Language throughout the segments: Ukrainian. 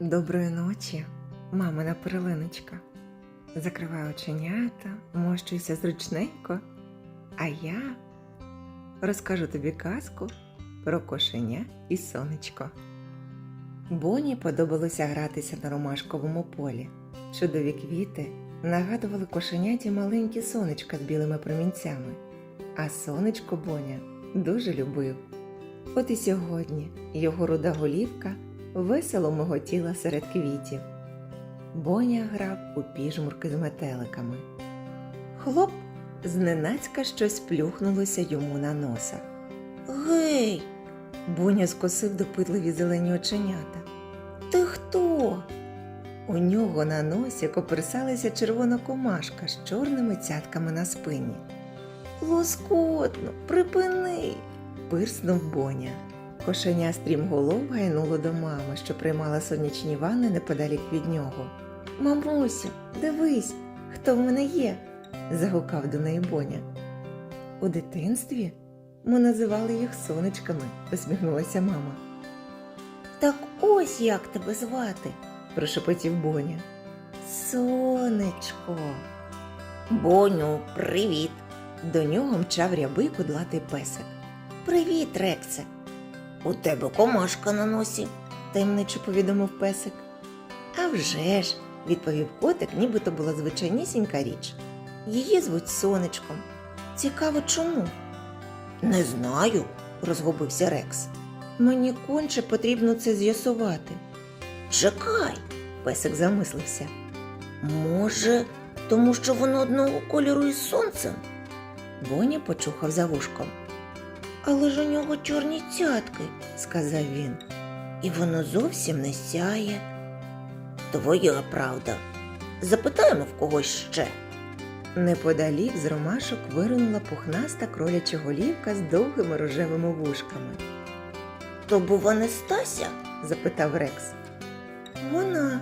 Доброї ночі, мамина перлиночка. Закривай оченята, мощуйся зручненько, а я розкажу тобі казку про кошеня і сонечко. Боні подобалося гратися на ромашковому полі. Чудові квіти нагадували кошеняті маленькі сонечка з білими промінцями, а сонечко Боня дуже любив. От і сьогодні його руда голівка весело миготіла серед квітів. Боня грав у піжмурки з метеликами. Хлоп, зненацька щось плюхнулося йому на носа. Гей! Боня скосив допитливі зелені оченята. Ти хто? У нього на носі коперсалася червона комашка з чорними цятками на спині. Лоскотно, припини. пирснув Боня. Кошеня стрімголов гайнуло до мами, що приймала сонячні ванни неподалік від нього. Мамусю, дивись, хто в мене є, загукав до неї Боня. У дитинстві ми називали їх сонечками, посміхнулася мама. Так ось як тебе звати, прошепотів Боня. Сонечко. Боню, привіт. До нього мчав рябий кудлатий песик. Привіт, Рексе. У тебе комашка на носі, таємничо повідомив песик. «А вже ж», – відповів котик, ніби то була звичайнісінька річ. Її звуть сонечком. Цікаво, чому? Не знаю, розгубився Рекс. Мені конче потрібно це з'ясувати. Чекай, песик замислився. Може, тому що воно одного кольору із сонцем? Боня почухав за вушком. Але ж у нього чорні цятки, сказав він, і воно зовсім не сяє. Твоя правда. Запитаємо в когось ще. Неподалік з ромашок виринула пухнаста кроляча голівка з довгими рожевими вушками. То бува не Стася? запитав Рекс. Вона.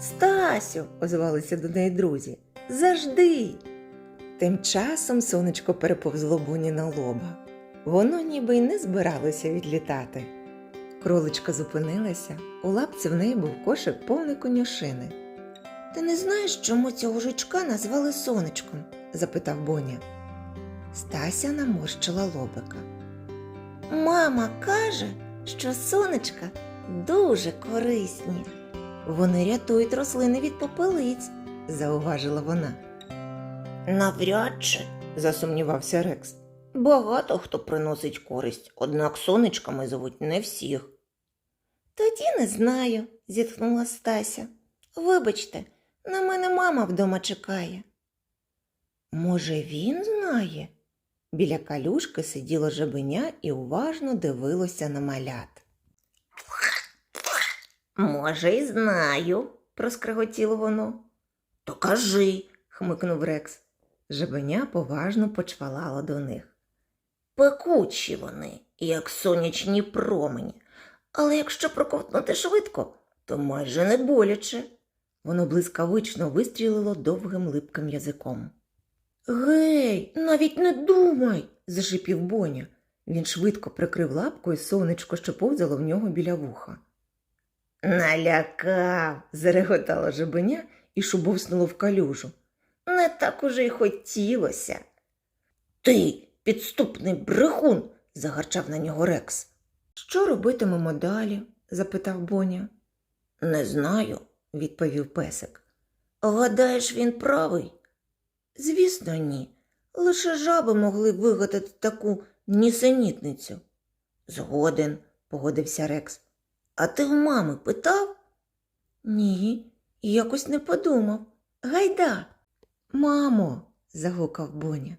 Стасю, озвалися до неї друзі. Завжди. Тим часом сонечко переповзло буні на лоба. Воно ніби й не збиралося відлітати. Кроличка зупинилася, у лапці в неї був кошик повний конюшини. Ти не знаєш, чому цього жучка назвали сонечком? запитав Боня. Стася наморщила лобика. Мама каже, що сонечка дуже корисні. Вони рятують рослини від попелиць, зауважила вона. Навряд чи, засумнівався Рекс. Багато хто приносить користь, однак сонечками звуть не всіх. Тоді не знаю, зітхнула Стася. Вибачте, на мене мама вдома чекає. Може, він знає? Біля калюшки сиділо жабеня і уважно дивилося на малят. Може, і знаю, проскриготіло воно. То кажи, хмикнув Рекс. Жабеня поважно почвалало до них. Пекучі вони, як сонячні промені, але якщо проковтнути швидко, то майже не боляче. Воно блискавично вистрілило довгим липким язиком. Гей, навіть не думай, зашипів Боня. Він швидко прикрив лапкою сонечко, що повзало в нього біля вуха. Налякав, зареготало жабеня і шубовснуло в калюжу. Не так уже й хотілося. Ти, підступний брехун, загарчав на нього Рекс. Що робитимемо далі? запитав Боня. Не знаю, відповів песик. Гадаєш, він правий? Звісно, ні. Лише жаби могли вигадати таку нісенітницю. Згоден, погодився Рекс. А ти в мами питав? Ні, якось не подумав. Гайда. Мамо, загукав Боня.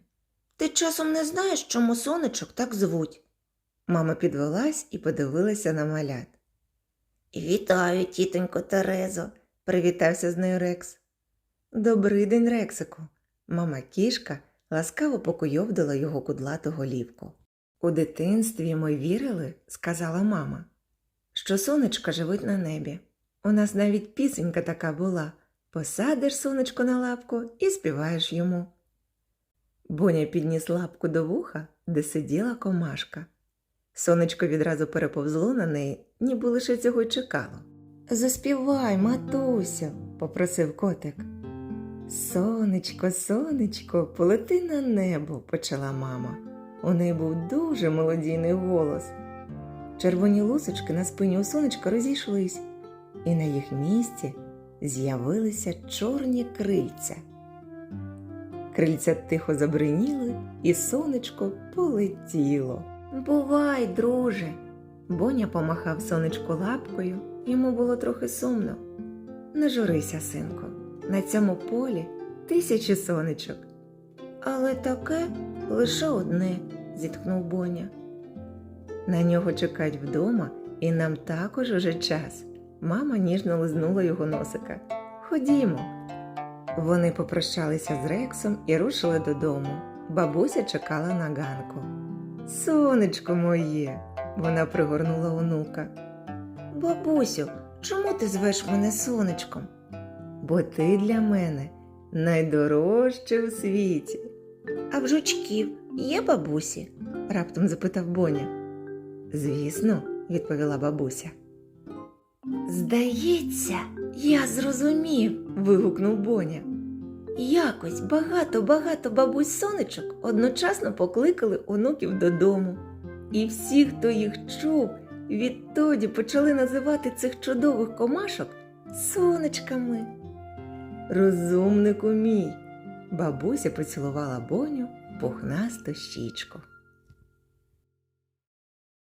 Ти часом не знаєш, чому сонечок так звуть? Мама підвелась і подивилася на малят. Вітаю, тітонько Терезо, привітався з нею Рекс. Добрий день, Рексику. Мама кішка ласкаво покуйовдила його кудлату голівку. У дитинстві ми вірили, сказала мама, що сонечка живуть на небі. У нас навіть пісенька така була посадиш сонечко на лапку і співаєш йому. Боня підніс лапку до вуха, де сиділа комашка. Сонечко відразу переповзло на неї, ніби лише цього й чекало. Заспівай, матусю, попросив котик. Сонечко, сонечко, полети на небо, почала мама. У неї був дуже мелодійний голос. Червоні лусочки на спині у сонечка розійшлись, і на їх місці з'явилися чорні крильця. Крильця тихо забриніли, і сонечко полетіло. Бувай, друже. Боня помахав сонечку лапкою, йому було трохи сумно. Не журися, синку, на цьому полі тисячі сонечок. Але таке лише одне, зітхнув Боня. На нього чекають вдома, і нам також уже час. Мама ніжно лизнула його носика. Ходімо. Вони попрощалися з Рексом і рушили додому. Бабуся чекала на ганку. Сонечко моє, вона пригорнула онука. Бабусю, чому ти звеш мене сонечком? Бо ти для мене найдорожче у світі. А в жучків є бабусі? раптом запитав Боня. Звісно, відповіла бабуся. Здається, я зрозумів. вигукнув Боня. Якось багато-багато бабусь сонечок одночасно покликали онуків додому. І всі, хто їх чув, відтоді почали називати цих чудових комашок сонечками. Розумнику мій, бабуся поцілувала Боню пухнасту щічку.